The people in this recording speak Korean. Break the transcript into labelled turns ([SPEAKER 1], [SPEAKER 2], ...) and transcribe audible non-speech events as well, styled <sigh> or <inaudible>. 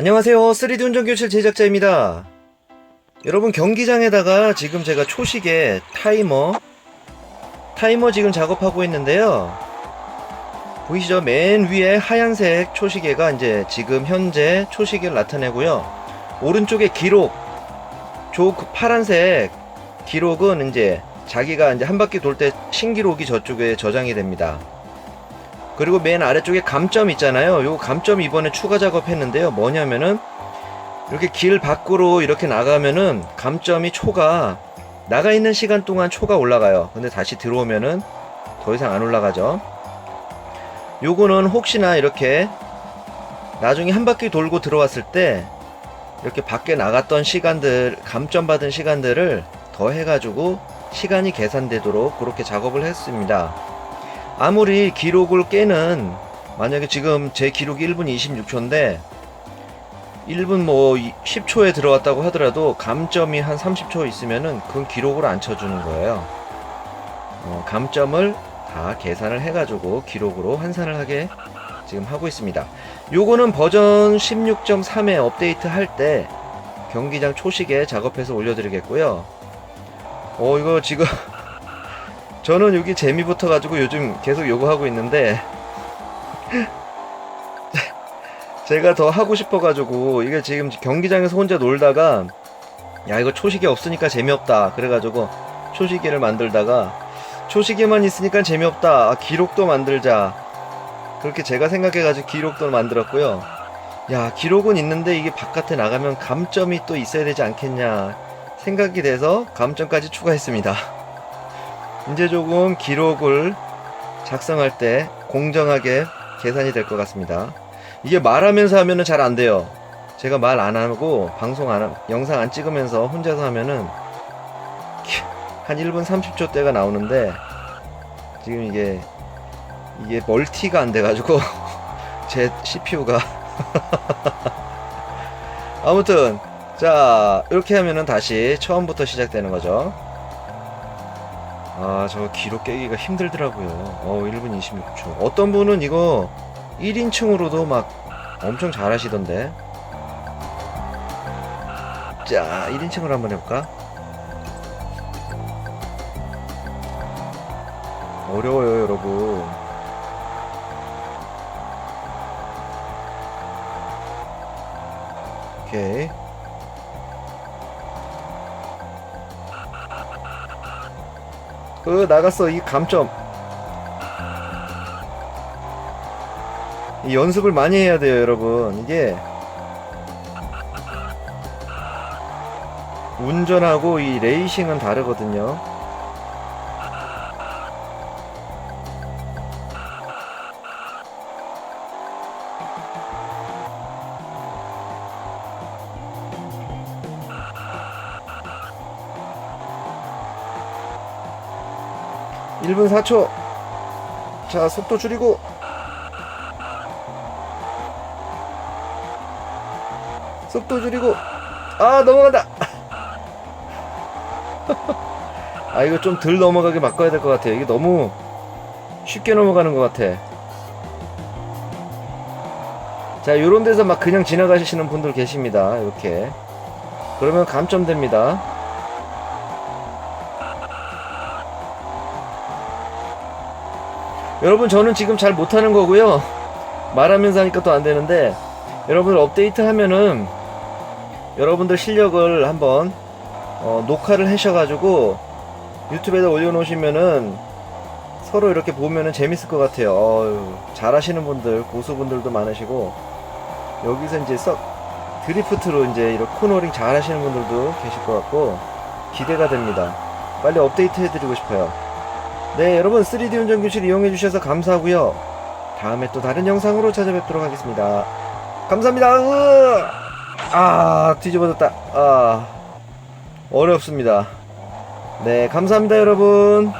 [SPEAKER 1] 안녕하세요. 3D 운전교실 제작자입니다. 여러분 경기장에다가 지금 제가 초시계 타이머 타이머 지금 작업하고 있는데요. 보이시죠? 맨 위에 하얀색 초시계가 이제 지금 현재 초시계를 나타내고요. 오른쪽에 기록 조 파란색 기록은 이제 자기가 이제 한 바퀴 돌 때 신기록이 저쪽에 저장이 됩니다. 그리고 맨 아래쪽에 감점 있잖아요. 요 감점 이번에 추가 작업했는데요. 뭐냐면은 이렇게 길 밖으로 이렇게 나가면은 감점이 초가 나가 있는 시간 동안 초가 올라가요. 근데 다시 들어오면은 더 이상 안 올라가죠. 요거는 혹시나 이렇게 나중에 한 바퀴 돌고 들어왔을 때 이렇게 밖에 나갔던 시간들 감점 받은 시간들을 더 해 가지고 시간이 계산되도록 그렇게 작업을 했습니다. 아무리 기록을 깨는 만약에 지금 제 기록이 1분 26초인데 1분 뭐 10초에 들어왔다고 하더라도 감점이 한 30초 있으면은 그건 기록으로 안 쳐주는 거예요. 어, 감점을 다 계산을 해가지고 기록으로 환산을 하게 지금 하고 있습니다. 요거는 버전 16.3에 업데이트 할 때 경기장 초식에 작업해서 올려드리겠고요. 어 이거 지금 <laughs> 저는 여기 재미 붙어가지고 요즘 계속 요거 하고 있는데 <laughs> 제가 더 하고 싶어 가지고 이게 지금 경기장에서 혼자 놀다가 야 이거 초시계 없으니까 재미없다. 그래가지고 초시계를 만들다가 초시계만 있으니까 재미없다. 아, 기록도 만들자. 그렇게 제가 생각해가지고 기록도 만들었고요. 야 기록은 있는데 이게 바깥에 나가면 감점이 또 있어야 되지 않겠냐 생각이 돼서 감점까지 추가했습니다 이제 조금 기록을 작성할 때 공정하게 계산이 될 것 같습니다. 이게 말하면서 하면은 잘 안 돼요. 제가 말 안 하고 방송 안, 하- 영상 안 찍으면서 혼자서 하면은 키- 한 1분 30초 때가 나오는데 지금 이게 이게 멀티가 안 돼가지고 <laughs> 제 CPU가 <laughs> 아무튼 자 이렇게 하면은 다시 처음부터 시작되는 거죠. 아, 저 기록 깨기가 힘들더라고요. 어, 1분 26초. 어떤 분은 이거 1인칭으로도 막 엄청 잘 하시던데. 자, 1인칭으로 한번 해볼까? 어려워요, 여러분. 오케이. 그 나갔어 이 감점. 이 연습을 많이 해야 돼요 여러분. 이게 운전하고 이 레이싱은 다르거든요 일분 4초. 자 속도 줄이고. 속도 줄이고. 아 넘어간다. <laughs> 아 이거 좀 덜 넘어가게 바꿔야 될 것 같아요. 이게 너무 쉽게 넘어가는 것 같아. 자 요런 데서 막 그냥 지나가시는 분들 계십니다. 이렇게. 그러면 감점됩니다 여러분 저는 지금 잘 못하는 거고요. 말하면서 하니까 또 안 되는데 여러분들 업데이트 하면은 여러분들 실력을 한번 어, 녹화를 하셔가지고 유튜브에다 올려놓으시면은 서로 이렇게 보면은 재밌을 것 같아요. 어휴, 잘하시는 분들 고수분들도 많으시고 여기서 이제 썩 드리프트로 이제 이런 코너링 잘하시는 분들도 계실 것 같고 기대가 됩니다. 빨리 업데이트 해드리고 싶어요 네, 여러분 3D 운전 교실 이용해 주셔서 감사하고요. 다음에 또 다른 영상으로 찾아뵙도록 하겠습니다. 감사합니다. 으! 아, 뒤집어졌다. 아, 어렵습니다. 네, 감사합니다, 여러분.